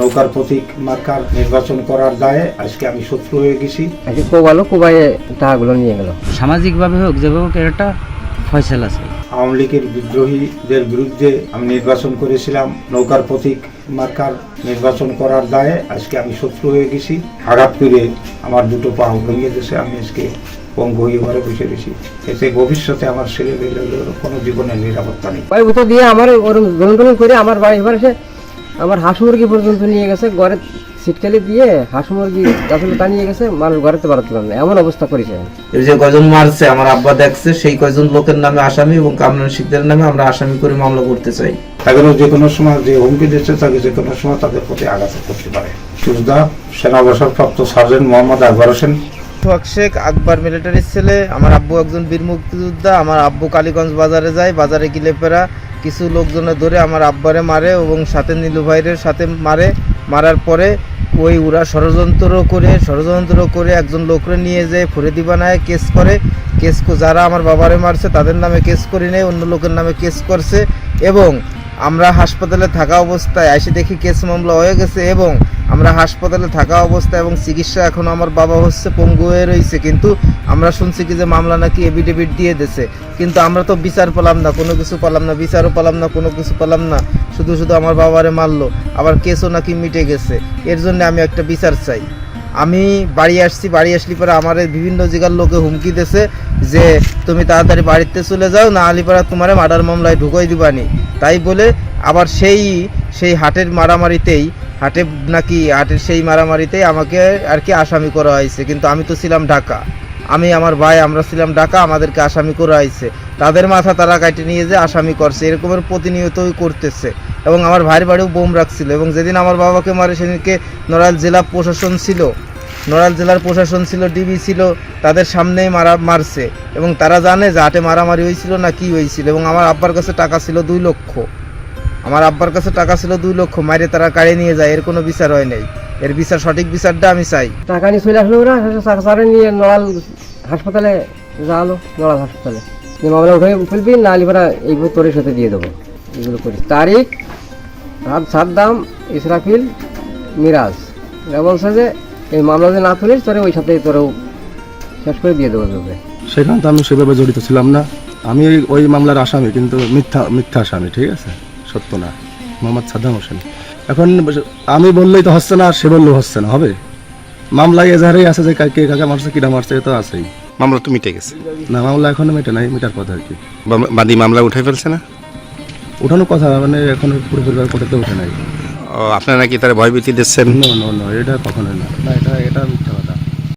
নৌকার প্রতীক মার্কার নির্বাচন করার দায়ে আজকে আমি শত্রু হয়ে গেছি। আজকে কোবালো কোবাইয়ে টাকাগুলো নিয়ে গেল। সামাজিকভাবে হোক যেভাবে একটা ফয়সালা চাই আওয়ামী লীগের বিদ্রোহীদের বিরুদ্ধে আমি নির্বাচন করেছিলাম নৌকার প্রতীক মার্কার নির্বাচন করার দায়ে আজকে আমি শত্রু হয়ে গেছি। আঘাত করে আমার দুটো পা ভেঙে গেছে আমি আজকে পঙ্গু হয়ে ঘরে বসে গেছি। এতে ভবিষ্যতে আমার ছেলে মেয়েদের কোনো জীবনের নিরাপত্তা নেই। দিয়ে আমার করে আমার বাড়ি এবার এসে আমার হাঁস মুরগি পর্যন্ত নিয়ে গেছে ঘরে সিটকালি দিয়ে হাঁস মুরগি আসলে তা নিয়ে গেছে মানুষ ঘরেতে বাড়াতে পারে না। এমন অবস্থা করেছে। এর যে কয়জন মারছে আমার আব্বা দেখছে সেই কয়জন লোকের নামে আসামি এবং কামরান শিকদের নামে আমরা আসামি করে মামলা করতে চাই। তাদেরও যে কোনো সময় যে হুমকি দিচ্ছে তাকে যে কোনো সময় তাদের প্রতি আঘাত করতে পারে। সুজদা সেনা অবসরপ্রাপ্ত সার্জেন্ট মোহাম্মদ আকবর হোসেন। সোহাগ শেখ আকবর মিলিটারির ছেলে আমার আব্বু একজন বীর মুক্তিযোদ্ধা আমার আব্বু কালীগঞ্জ বাজারে যায় বাজারে গিলে ফেরা কিছু লোকজনে ধরে আমার আব্বারে মারে এবং সাথে নীলু ভাইয়ের সাথে মারে। মারার পরে ওই ওরা ষড়যন্ত্র করে ষড়যন্ত্র করে একজন লোকরে নিয়ে যেয়ে, ফরিদি বানায়, কেস করে। কেস যারা আমার বাবারে মারছে, তাদের নামে কেস করি নেয় অন্য লোকের নামে কেস করছে। এবং আমরা হাসপাতালে থাকা অবস্থায় এসে দেখি কেস মামলা হয়ে গেছে এবং আমরা হাসপাতালে থাকা অবস্থা এবং চিকিৎসা এখন আমার বাবা হচ্ছে পঙ্গু হয়ে রয়েছে, কিন্তু আমরা শুনছি কি যে মামলা নাকি এভিডেভিট দিয়ে দিছে কিন্তু আমরা তো বিচার পেলাম না, কোনো কিছু পেলাম না, বিচারও পেলাম না, কোনো কিছু পেলাম না। শুধু শুধু আমার বাবারে মারলো, আবার কেসও নাকি মিটে গেছে। এর জন্য আমি একটা বিচার চাই। আমি বাড়ি আসছি, বাড়ি আসলি পরে আমার বিভিন্ন জায়গার লোকে হুমকি দিছে যে, তুমি তাড়াতাড়ি বাড়িতে চলে যাও, না আলিপাড়া তোমার মার্ডার মামলায় ঢুকাই দিবানি। তাই বলে আবার সেই সেই হাটের মারামারিতেই হাটে নাকি হাটের সেই মারামারিতেই আমাকে আর কি আসামি করা হয়েছে। কিন্তু আমি তো ছিলাম ঢাকা। আমি, আমার ভাই, আমরা ছিলাম ঢাকা, আমাদেরকে আসামি করা হয়েছে। তাদের মাথা তারা কাটে নিয়ে যে আসামি করছে, এরকমের প্রতিনিয়তই করতেছে। এবং আমার ভাইয়ের বাড়িও বোম রাখছিল। এবং যেদিন আমার বাবাকে মারে, সেদিনকে নড়াইল জেলা প্রশাসন ছিল। নড়াইল জেলার প্রশাসন ছিল, ডিবি ছিল, তাদের সামনেই মারা, মারছে। এবং তারা জানে যে হাটে মারামারি হয়েছিল না কি হয়েছিল। এবং আমার আব্বার কাছে টাকা ছিল দুই লক্ষ। আমার আব্বার কাছে টাকা ছিল দুই লক্ষ মাইরে তারা কাড়ে নিয়ে যায় এর কোনো বিচার হয় নাই। এর বিচার সঠিক বিচারটা আমি চাই। টাকা নিয়ে চলে আসলো ওরা সারে নিয়ে নড়াল হাসপাতালে যাওয়ালো নড়াল হাসপাতালে। মামলা উঠে ফেলবি না আলিপাড়া এই তোর সাথে দিয়ে দেবো। এগুলো করিস তারিখ রাত সাদ্দাম ইসরাফিল মিরাজ। এরা বলছে যে এই মামলা যদি না তুলিস তোরে ওই সাথে তোরেও শেষ করে দিয়ে দেবো তোকে। সেখানে তো আমি সেভাবে জড়িত ছিলাম না। আমি ওই মামলার আসামি কিন্তু মিথ্যা মিথ্যা আসামি ঠিক আছে? সত্য না। মোহাম্মদ সাদ্দাম হোসেন। এখন আমি বললেই তো হচ্ছে না আর সে বললেও হচ্ছে না হবে? মামলায় এজাহারেই আছে যে কা- কে কাকে মারছে কিনা মারছে এ তো আছেই। মামলা তো মিটে গেছে। না মামলা এখনও মেটে নাই মেটার কথা আর কি। বাদী মামলা উঠে ফেলছে না? ওঠানো কথা মানে এখনও পুরোপুরি কোথাতে উঠে নাই। ও, আপনারা নাকি তারা ভয়ভীতি দিচ্ছেন? না না না এটা কখনোই না। না এটা এটা মিথ্যা